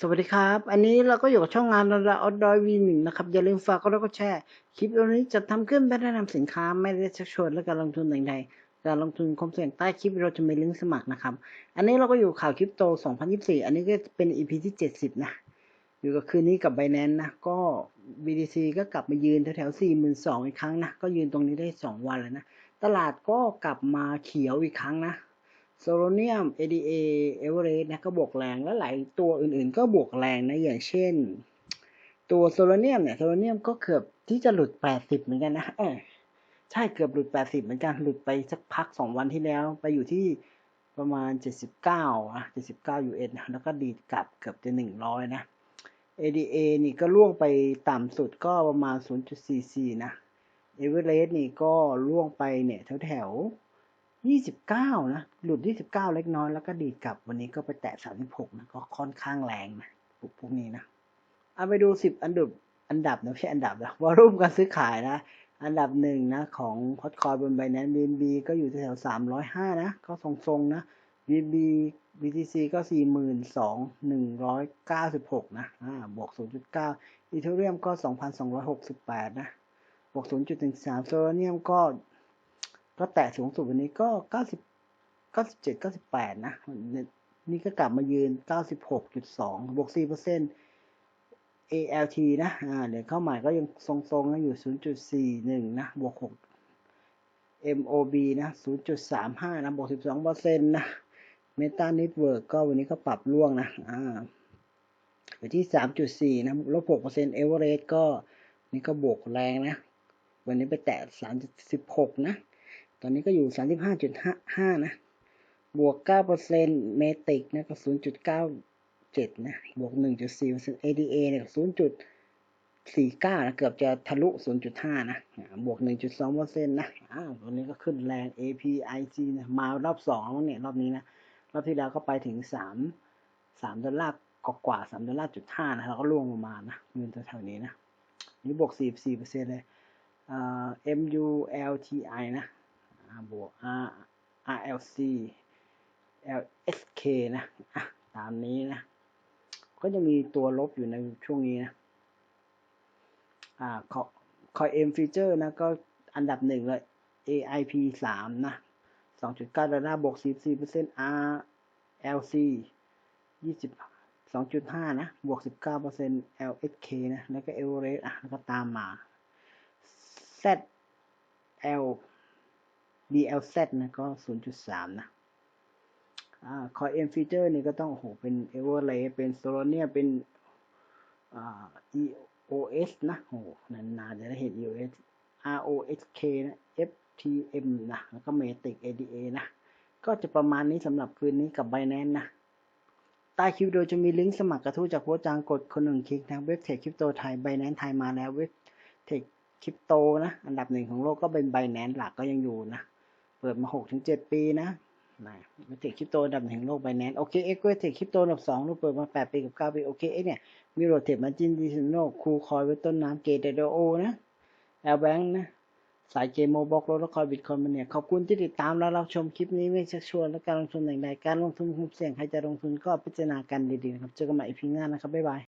สวัสดีครับ อันนี้เราก็อยู่กับช่องงานระดับออดดอยวีหนึ่งนะครับ อย่าลืมฝากกดไลค์กดแชร์คลิปวิดีโอนี้จะทำขึ้นเพื่อแนะนำสินค้าไม่ได้ชักชวนและการลงทุนใดๆการลงทุนความเสี่ยงใต้คลิปเราจะมีลิงก์สมัครนะครับ อันนี้เราก็อยู่ข่าวคริปโต 2024 อันนี้ก็เป็น EP ที่ 70 นะ อยู่กับคืนนี้กับ Binance นะ ก็ BTC ก็กลับมายืนแถวๆ42,000อีกครั้งนะ ก็ยืนตรงนี้ได้ 2 วันแล้วนะ ตลาดก็กลับมาเขียวอีกครั้งนะ โซโลเนียม ADA เอเวอเรสต์นะก็บวกแรงและหลายตัวอื่นๆ ก็บวกแรงนะอย่างเช่น ตัวโซโลเนียมเนี่ยโซโลเนียมก็เกือบที่จะหลุด 80 เหมือนกันนะเออใช่เกือบหลุด 80 เหมือนกันหลุดไปสักพัก 2 วันที่แล้ว ไปอยู่ที่ประมาณ 79อะ79 US นะแล้วก็ดีดกลับเกือบจะ 100 นะ ADA นี่ก็ล่วงไปต่ำสุดก็ประมาณ 0.44 นะเอเวอเรสต์นี่ก็ล่วงไปเนี่ยแถวๆ ยี่สิบเก้านะ หลุดยี่สิบเก้าเล็กน้อยแล้วก็ดีดกลับ วันนี้ก็ไปแตะสามสิบหกนะ ก็ค่อนข้างแรงนะพวกพวกนี้นะ เอาไปดูสิบอันดับ อันดับนะไม่ใช่อันดับนะวอลุ่มการซื้อขายนะ อันดับหนึ่งนะ ของฮอตคอยบนไบแนนบีบีก็อยู่แถวสามร้อยห้านะ ก็ทรงๆนะบีบีบีทีซีก็สี่หมื่นสองหนึ่งร้อยเก้าสิบหกนะ อ่า บวกศูนย์จุดเก้าอีเทเรียมก็สองพันสองร้อยหกสิบแปดนะ บวกศูนย์จุดหนึ่งสามโซลเนียมก็ ก็แตะสูงสุดวันนี้ก็เก้าสิบเก้าสิบเจ็ดเก้าสิบแปดนะ นี่ก็กลับมายืนเก้าสิบหกจุดสองบวกสี่เปอร์เซ็นต์ ALT นะอ่าเดี๋ยวเข้าใหม่ก็ยังทรงๆนะอยู่ศูนย์จุดสี่หนึ่งนะ บวกหก MOB นะศูนย์จุดสามห้านะ บวกสิบสองเปอร์เซ็นต์นะ Meta Network ก็วันนี้ก็ปรับร่วงนะอ่าไปที่สามจุดสี่นะ ลบหกเปอร์เซ็นต์ Average ก็นี่ก็บวกแรงนะ วันนี้ไปแตะสามสิบหกนะ ตอนนี้ก็อยู่สามสิบห้าจุดห้าห้านะ บวกเก้าเปอร์เซ็นต์เมติกนะก็ศูนย์จุดเก้าเจ็ดนะ บวกหนึ่งจุดสี่เปอร์เซ็นต์ ADA เนี่ยศูนย์จุดสี่เก้านะ เกือบจะทะลุศูนย์จุดห้านะ บวกหนึ่งจุดสองเปอร์เซ็นต์นะ อ้าวตัวนี้ก็ขึ้นแรง APIC นะมารอบสองแล้วเนี่ย รอบนี้นะ รอบที่แล้วก็ไปถึงสามสามดอลลาร์กว่าสามดอลลาร์จุดห้านะแล้วก็ล่วงลงมานะเงินแถวๆนี้นะ นี่บวกสี่สี่เปอร์เซ็นต์เลยอ่า MULTI นะ บวก R RLC LSK นะอะตามนี้นะ ก็จะมีตัวลบอยู่ในช่วงนี้นะ อ่าคอคอยเอ็มฟีเจอร์นะ ก็อันดับหนึ่งเลย AIP สามนะสองจุดเก้าดอลลาร์บวกสี่สี่เปอร์เซ็นต์ RLC ยี่สิบสองจุดห้านะ บวกสิบเก้าเปอร์เซ็นต์ LSK นะ แล้วก็ Everest อะ แล้วก็ตามมา ZL BLZ นะก็ 0.3 นะอ่าคอยเอ็มฟีเจอร์นี่ก็ต้องโอ้โหเป็น Everest เลยเป็น Solana เป็นอ่า EOS นะโอ้โหนานๆจะได้เห็น EOS ROSK นะ FTM นะแล้วก็ Matic ADA นะ ก็จะประมาณนี้สำหรับคืนนี้กับ Binance นะใต้คลิปวิดีโอจะมีลิงก์สมัครกระทู้จากโพสจางกดคนหนึ่งคลิกนะเว็บเทรดคริปโตไทย Binance ไทยมาแล้วเว็บเทรดคริปโตนะ อันดับหนึ่งของโลกก็เป็น Binance หลักก็ยังอยู่นะ เปิดมาหกถึงเจ็ดปีนะนะเว็บเทรดคริปโตอันดับหนึ่งโลก Binance โอเคเอ็กเว็เทรดคริปโตอันดับสองเราเปิดมาแปดปีกับเก้าปีโอเคเอ็กเนี่ยมีโรเทปมาจินดิซิโนคูคอยไว้ต้นน้ำเกตเดโอนะแอลแบงค์นะสายเกมโมบอกรถและคอยบิตคอยมันเนี่ยขอบคุณที่ติดตามและรับชมคลิปนี้ไม่ชักชวนและการลงทุนอย่างใดการลงทุนคุ้มเสี่ยงใครจะลงทุนก็พิจารณากันดีๆนะครับเจอกันใหม่อีพีหน้านะครับบ๊ายบาย